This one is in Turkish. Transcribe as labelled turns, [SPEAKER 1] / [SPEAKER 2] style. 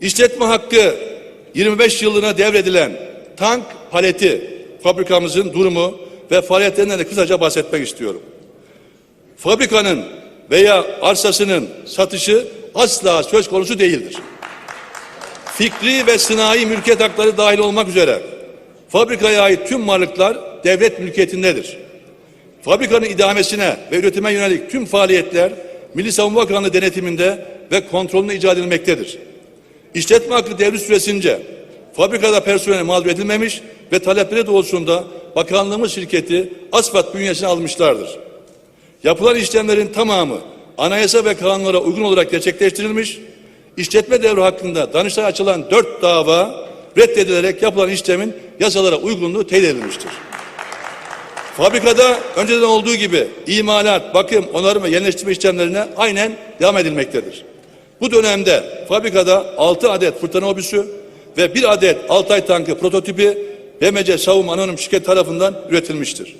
[SPEAKER 1] İşletme hakkı 25 yıllığına devredilen tank paleti fabrikamızın durumu ve faaliyetlerinden de kısaca bahsetmek istiyorum. Fabrikanın veya arsasının satışı asla söz konusu değildir. Fikri ve sınai mülkiyet hakları dahil olmak üzere fabrikaya ait tüm varlıklar devlet mülkiyetindedir. Fabrikanın idamesine ve üretime yönelik tüm faaliyetler Milli Savunma Bakanlığı denetiminde ve kontrolünde icra edilmektedir. İşletme hakkı devri süresince fabrikada personel mağdur edilmemiş ve talepleri doğrultusunda bakanlığımız şirketi ASFAT bünyesine almışlardır. Yapılan işlemlerin tamamı anayasa ve kanunlara uygun olarak gerçekleştirilmiş, işletme devri hakkında Danıştay'a açılan dört dava reddedilerek yapılan işlemin yasalara uygunluğu teyit edilmiştir. Fabrikada önceden olduğu gibi imalat, bakım, onarım ve yenileştirme işlemlerine aynen devam edilmektedir. Bu dönemde fabrikada 6 adet fırtına obüsü ve 1 adet Altay tankı prototipi BMC Savunma Anonim Şirket tarafından üretilmiştir.